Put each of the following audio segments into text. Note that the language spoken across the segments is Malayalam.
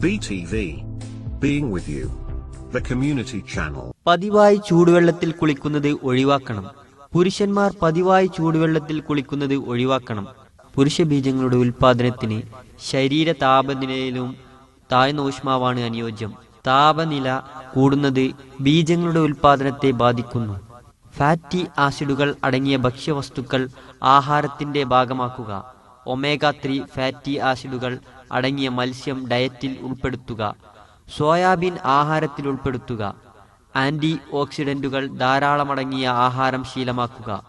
BTV. Being with you. The community channel. പതിവായി ചൂടുവെള്ളത്തിൽ കുളിക്കുന്നത് ഒഴിവാക്കണം പുരുഷന്മാർ പതിവായി ചൂടുവെള്ളത്തിൽ കുളിക്കുന്നത് ഒഴിവാക്കണം പുരുഷ ബീജങ്ങളുടെ ഉൽപാദനത്തിന് ശരീര താപനിലയിലും താഴ്ന്ന ഊഷ്മാവാണ് അനുയോജ്യം താപനില കൂടുന്നത് ബീജങ്ങളുടെ ഉൽപാദനത്തെ ബാധിക്കുന്നു ഫാറ്റി ആസിഡുകൾ അടങ്ങിയ ഭക്ഷ്യവസ്തുക്കൾ ആഹാരത്തിന്റെ ഭാഗമാക്കുക ഒമേഗ ത്രീ ഫാറ്റി ആസിഡുകൾ അടങ്ങിയ മത്സ്യം ഡയറ്റിൽ ഉൾപ്പെടുത്തുക. സോയാബീൻ ആഹാരത്തിൽ ഉൾപ്പെടുത്തുക. ആന്റി ഓക്സിഡന്റുകൾ ധാരാളമടങ്ങിയ ആഹാരം ശീലമാക്കുക.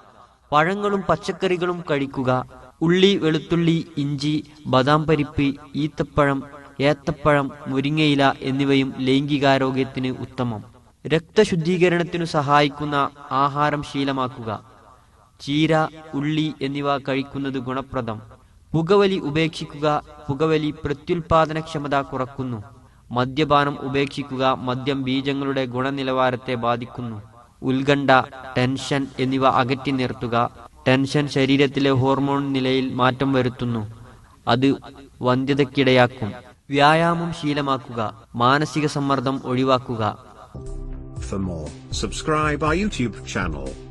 പഴങ്ങളും പച്ചക്കറികളും കഴിക്കുക. ഉള്ളി വെളുത്തുള്ളി ഇഞ്ചി ബദാം പരിപ്പ് ഈത്തപ്പഴം ഏത്തപ്പഴം മുരിങ്ങയില എന്നിവയും ലൈംഗികാരോഗ്യത്തിന് ഉത്തമം. രക്തശുദ്ധീകരണത്തിനു സഹായിക്കുന്ന ആഹാരം ശീലമാക്കുക. ചീര ഉള്ളി എന്നിവ കഴിക്കുന്നത് ഗുണപ്രദം. പുകവലി ഉപേക്ഷിക്കുക പുകവലി പ്രത്യുൽപാദനക്ഷമത കുറക്കുന്നു. മദ്യപാനം ഉപേക്ഷിക്കുക മദ്യം ബീജങ്ങളുടെ ഗുണനിലവാരത്തെ ബാധിക്കുന്നു. ഉത്കണ്ഠ ടെൻഷൻ എന്നിവ അകറ്റി നിർത്തുക. ടെൻഷൻ ശരീരത്തിലെ ഹോർമോൺ നിലയിൽ മാറ്റം വരുത്തുന്നു. അത് വന്ധ്യതയ്ക്കിടയാക്കും വ്യായാമം ശീലമാക്കുക മാനസിക സമ്മർദ്ദം ഒഴിവാക്കുക. For more, subscribe our YouTube channel.